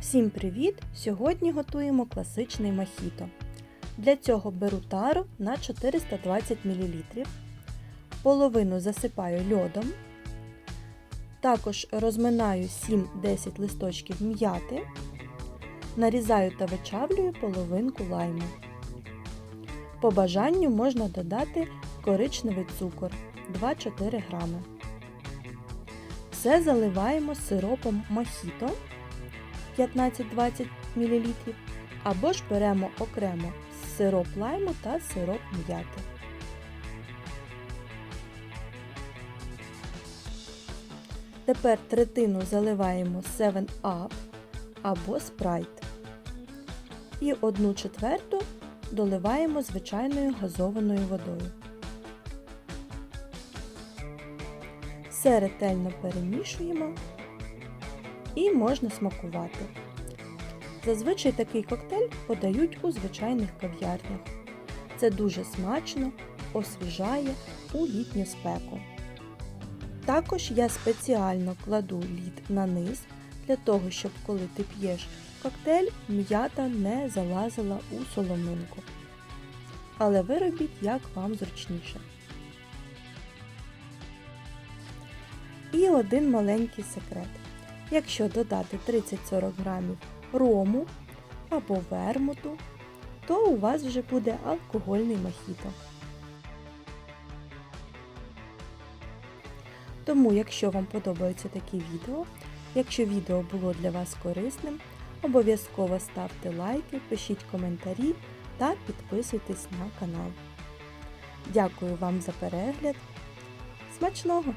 Всім привіт! Сьогодні готуємо класичний мохіто. Для цього беру тару на 420 мл, половину засипаю льодом, також розминаю 7-10 листочків м'яти, нарізаю та вичавлюю половинку лайму. По бажанню можна додати коричневий цукор 2-4 грами. Все заливаємо сиропом мохіто 15-20 мл, або ж беремо окремо сироп лайму та сироп м'яти. Тепер третину заливаємо 7 Up або Sprite. І одну четверту доливаємо звичайною газованою водою. Все ретельно перемішуємо і можна смакувати. Зазвичай такий коктейль подають у звичайних кав'ярнях. Це дуже смачно, освіжає у літню спеку. Також я спеціально кладу лід на низ для того, щоб коли ти п'єш коктейль, м'ята не залазила у соломинку. Але ви робіть як вам зручніше. І один маленький секрет. Якщо додати 30-40 грамів рому або вермуту, то у вас вже буде алкогольний мохіто. Тому, якщо вам подобаються такі відео, якщо відео було для вас корисним, обов'язково ставте лайки, пишіть коментарі та підписуйтесь на канал. Дякую вам за перегляд. Смачного!